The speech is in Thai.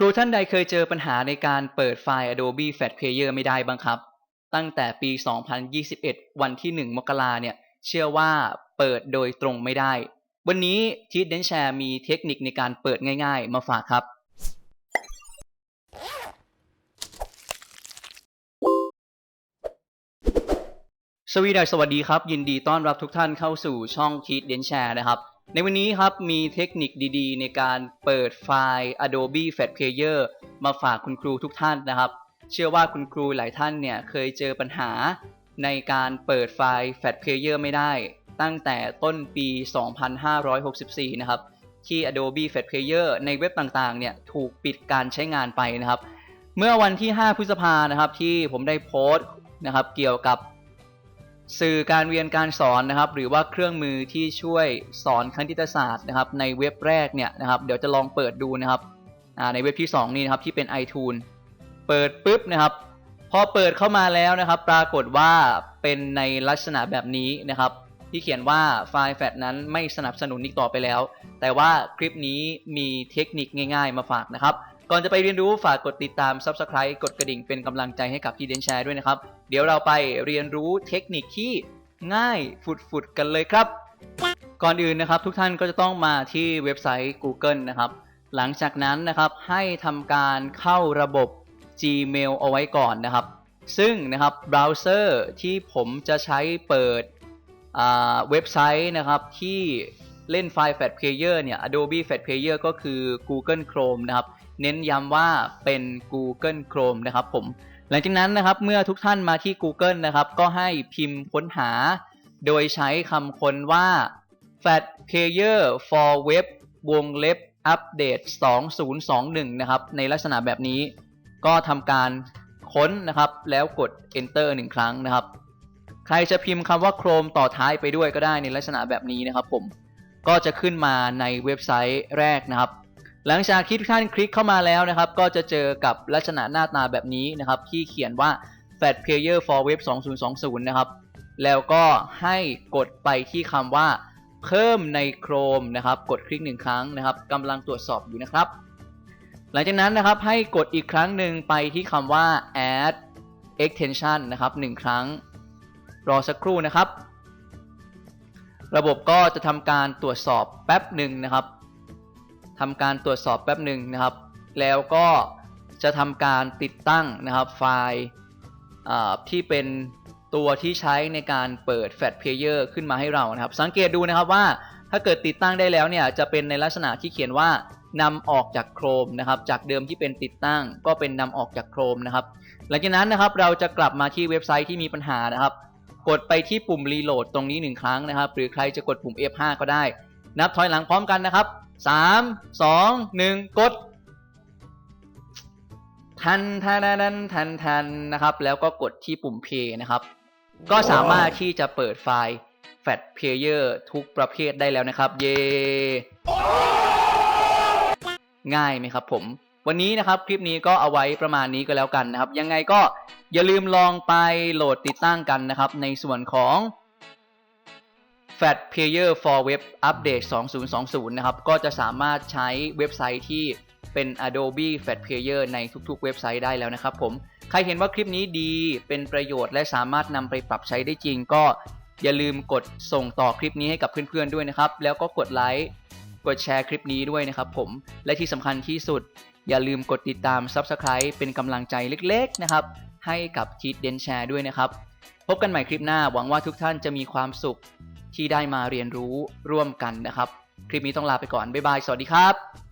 ครูท่านใดเคยเจอปัญหาในการเปิดไฟล์ Adobe Flash Player ไม่ได้บ้างครับ ตั้งแต่ปี 2021 วันที่ 1 มกราเนี่ย เชื่อว่าเปิดโดยตรงไม่ได้ วันนี้ทีเดนแชร์มีเทคนิคในการเปิดง่ายๆ มาฝากครับ สวีดัสสวัสดีครับ ยินดีต้อนรับทุกท่านเข้าสู่ช่องทีเดนแชร์นะครับ ในวันนี้ครับมีเทคนิคดีๆ ในการเปิดไฟล์ Adobe Flash Player มาฝากคุณครูทุกท่านนะครับ เชื่อว่าคุณครูหลายท่านเนี่ยเคยเจอปัญหาในการเปิดไฟล์ Flash Player ไม่ได้ ตั้งแต่ต้นปี 2564 นะครับ ที่ Adobe Flash Player ในเว็บต่างๆ เนี่ยถูกปิดการใช้งานไปนะครับ เมื่อวันที่ 5 พฤษภานะครับที่ผมได้โพสต์นะครับเกี่ยวกับ สื่อการเรียนการสอนนะครับ หรือว่าเครื่องมือที่ช่วยสอนคณิตศาสตร์นะครับ ในเว็บแรกเนี่ยนะครับ เดี๋ยวจะลองเปิดดูนะครับในเว็บที่ 2 นี่นะครับที่เป็น iTunes เปิดปุ๊บนะครับ พอเปิดเข้ามาแล้วนะครับ ปรากฏว่าเป็นในลักษณะแบบนี้นะครับ ที่เขียนว่าไฟล์แฟลชนั้นไม่สนับสนุนอีกต่อไปแล้ว แต่ว่าคลิปนี้มีเทคนิคง่ายๆ มาฝากนะครับ ก่อนจะไปเรียนรู้ฝากกดติดตาม Subscribe กดกระดิ่งเป็นกำลังใจให้กับที่เดนแชร์ด้วยนะครับ เดี๋ยวเราไปเรียนรู้เทคนิคที่ง่ายฝุดๆกันเลยครับ ก่อนอื่นนะครับทุกท่านก็จะต้องมาที่เว็บไซต์ Google นะครับ หลังจากนั้นนะครับให้ทำการเข้าระบบ Gmail เอาไว้ก่อนนะครับ ซึ่งนะครับเบราว์เซอร์ที่ผมจะใช้เปิดอ่าเว็บไซต์นะครับที่เล่นไฟล์ Flash Player เนี่ย Adobe Flash Player ก็คือ Google Chrome นะครับ เน้นย้ำว่าเป็น Google Chrome นะครับผม หลังจากนั้นนะครับเมื่อทุกท่านมาที่ Google นะครับ ก็ให้พิมพ์ค้นหา โดยใช้คำค้นว่า Flash Player for Web วงเล็บ Update 2021 นะครับ ในลักษณะแบบนี้ ก็ทำการค้นนะครับ แล้วกด Enter หนึ่งครั้งนะครับ ใครจะพิมพ์คำว่า Chrome ต่อท้ายไปด้วยก็ได้ในลักษณะแบบนี้นะครับผม ก็จะขึ้นมาในเว็บไซต์แรกนะครับ หลังจากที่ทุกท่านคลิกเข้ามาแล้วนะครับ ก็จะเจอกับลักษณะหน้าตาแบบนี้นะครับ ที่เขียนว่า Flash Player for Web 2020 นะครับ แล้วก็ให้กดไปที่คำว่า เพิ่มใน Chrome นะครับ กดคลิกหนึ่งครั้งนะครับกำลังตรวจสอบอยู่นะครับ หลังจากนั้นนะครับให้กดอีกครั้งหนึ่งไปที่คำว่า add extension นะครับหนึ่งครั้ง รอสักครู่นะครับ ระบบก็จะทำการตรวจสอบแป๊บหนึ่งนะครับ ทำการตรวจสอบแป๊บหนึ่งนะครับ แล้วก็จะทำการติดตั้งนะครับไฟล์ที่เป็นตัวที่ใช้ในการเปิด Flash Player ขึ้นมาให้เรานะครับ สังเกตดูนะครับว่าถ้าเกิดติดตั้งได้แล้วเนี่ยจะเป็นในลักษณะที่เขียนว่านำออกจากโครมนะครับจากเดิมที่เป็นติดตั้ง ก็เป็นนำออกจากโครมนะครับ หลังจากนั้นนะครับเราจะกลับมาที่เว็บไซต์ที่มีปัญหานะครับ กดไปที่ปุ่มรีโหลดตรงนี้หนึ่งครั้งนะครับ หรือใครจะกดปุ่ม F5 ก็ได้ นับถอยหลังพร้อมกันนะครับ สามสองหนึ่งกด ทันทันทันทันทันนะครับ แล้วก็กดที่ปุ่ม Play นะครับ ก็สามารถที่จะเปิดไฟล์ Flash Player ทุกประเภทได้แล้วนะครับ เย้ง่ายไหมครับผมวันนี้นะครับคลิปนี้ก็เอาไว้ประมาณนี้ก็แล้วกันนะครับ ยังไงก็อย่าลืมลองไปโหลดติดตั้งกันนะครับ ในส่วนของ Flash Player for Web Update 2020 นะครับ ก็จะสามารถใช้เว็บไซต์ที่เป็น Adobe Flash Player ในทุกๆ เว็บไซต์ได้แล้วนะครับผม ใครเห็นว่าคลิปนี้ดีเป็นประโยชน์และสามารถนำไปปรับใช้ได้จริง ก็อย่าลืมกดส่งต่อคลิปนี้ให้กับเพื่อนๆด้วยนะครับ แล้วก็กดไลค์กดแชร์คลิปนี้ด้วยนะครับผม และที่สำคัญที่สุด อย่าลืมกดติดตาม Subscribe เป็นกำลังใจเล็กๆนะครับ ให้กับทีเดนแชร์ด้วยนะครับ พบกันใหม่คลิปหน้าหวังว่าทุกท่านจะมีความสุข ที่ได้มาเรียนรู้ร่วมกันนะครับ คลิปนี้ต้องลาไปก่อน บ๊ายบาย สวัสดีครับ